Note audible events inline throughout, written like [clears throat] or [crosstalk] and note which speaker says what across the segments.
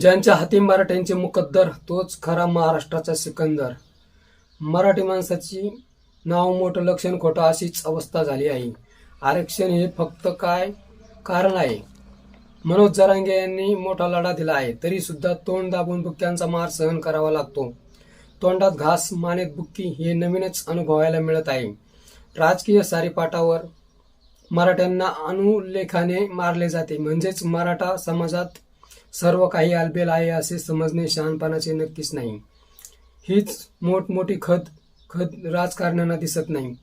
Speaker 1: ज्यांच्या हाती मराठ्यांचे मुकद्दर तोच खरा महाराष्ट्राचा सिकंदर. मराठी माणसाची नाव मोठं लक्षण खोटं अशीच अवस्था झाली आहे. आरक्षण हे फक्त काय कारण आहे? मनोज जरांगे यांनी मोठा लढा दिला आहे तरी सुद्धा तोंड दाबून बुक्क्यांचा मार सहन करावा लागतो. तोंडात घास मानेत बुक्की हे नवीनच अनुभवायला मिळत आहे. राजकीय सारीपाटावर मराठ्यांना अनुलेखाने मारले जाते. म्हणजेच मराठा समाजात सर्व काही आलबेल आहे असे समजणे शहाणपणाचे नक्कीच नाही. हीच मोठमोठी खद खद राजकारण्यांना दिसत नाही.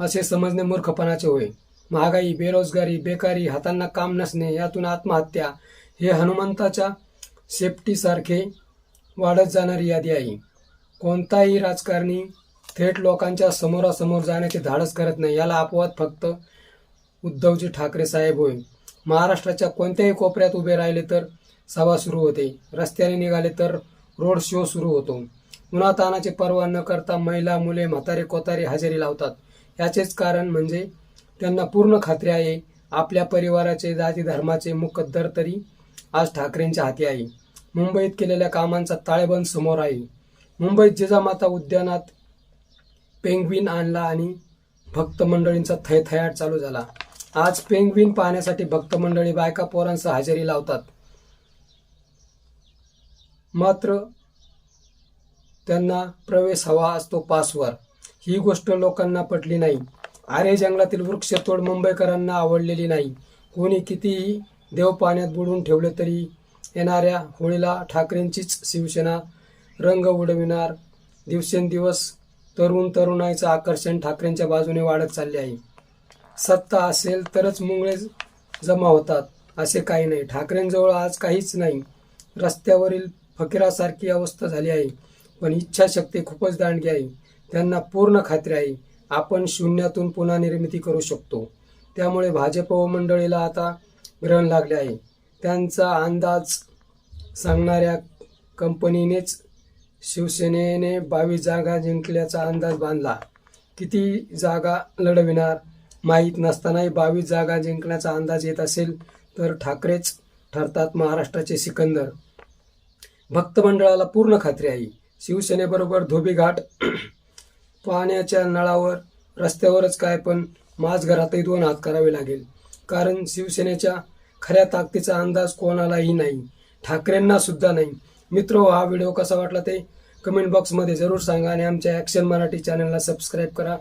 Speaker 1: असे समजणे मूर्खपणाचे होय. महागाई बेरोजगारी बेकारी हातांना काम नसणे यातून आत्महत्या हे हनुमंताच्या सेफ्टीसारखे वाढत जाणारी यादी आहे. कोणताही राजकारणी थेट लोकांच्या समोरासमोर जाण्याचे धाडस करत नाही याला अपवाद फक्त उद्धवजी ठाकरे साहेब होय. महाराष्ट्राच्या कोणत्याही कोपऱ्यात उभे राहिले तर सभा सुरू होते. रस्त्याने निघाले तर रोड शो सुरू होतो. उन्हातानाची पर्वा न करता महिला मुले म्हातारे कोतारे हजेरी लावतात. याचेच कारण म्हणजे त्यांना पूर्ण खात्री आहे. आपल्या परिवाराचे जाती धर्माचे मुकद्दर तरी आज ठाकरेंच्या हाती आहे. मुंबईत केलेल्या कामांचा ताळेबंद समोर आहे. मुंबईत जिजामाता उद्यानात पेंग्विन आणला आणि भक्त मंडळींचा थैथयाट चालू झाला. आज पेंग्विन पाहण्यासाठी भक्त मंडळी बायका पोरांसह हजेरी लावतात. मात्र त्यांना प्रवेश हवा असतो पासवर. ही गोष्ट लोकांना पटली नाही. आरे जंगलातील वृक्षतोड मुंबईकरांना आवडलेली नाही. कोणी कितीही देव पाण्यात बुडवून ठेवले तरी येणाऱ्या होळीला ठाकरेंचीच शिवसेना रंग उडविणार. दिवसेंदिवस तरुण तरुणाईचं आकर्षण ठाकरेंच्या बाजूने वाढत चालले आहे. सत्ता असेल तरच मुंगळे जमा होतात असे काही नाही. ठाकरेंजवळ आज काहीच नाही. रस्त्यावरील फकीरासारखी अवस्था झाली आहे. पण इच्छाशक्ती खूपच दांडगी आहे. त्यांना पूर्ण खात्री आहे. आपण शून्यातून पुन्हा निर्मिती करू शकतो. त्यामुळे भाजप व मंडळीला आता ग्रहण लागले आहे. त्यांचा अंदाज सांगणाऱ्या कंपनीनेच शिवसेनेने बावीस जागा जिंकल्याचा अंदाज बांधला. किती जागा लढविणार माहीत नसतानाही बावीस जागा जिंकण्याचा अंदाज येत असेल तर ठाकरेच ठरतात महाराष्ट्राचे सिकंदर. भक्तमंडळाला पूर्ण खात्री आहे. शिवसेनेबरोबर धोबीघाट [clears throat] पाण्याच्या नळावर रस्त्यावरच काय पण माझघरातही दोन हात करावे लागेल. कारण शिवसेनेच्या खऱ्या ताकदीचा अंदाज कोणालाही नाही. ठाकरेंना सुद्धा नाही. मित्र हो, हा व्हिडिओ कसा वाटला ते कमेंट बॉक्समध्ये जरूर सांगा आणि आमच्या ॲक्शन मराठी चॅनलला सबस्क्राईब करा.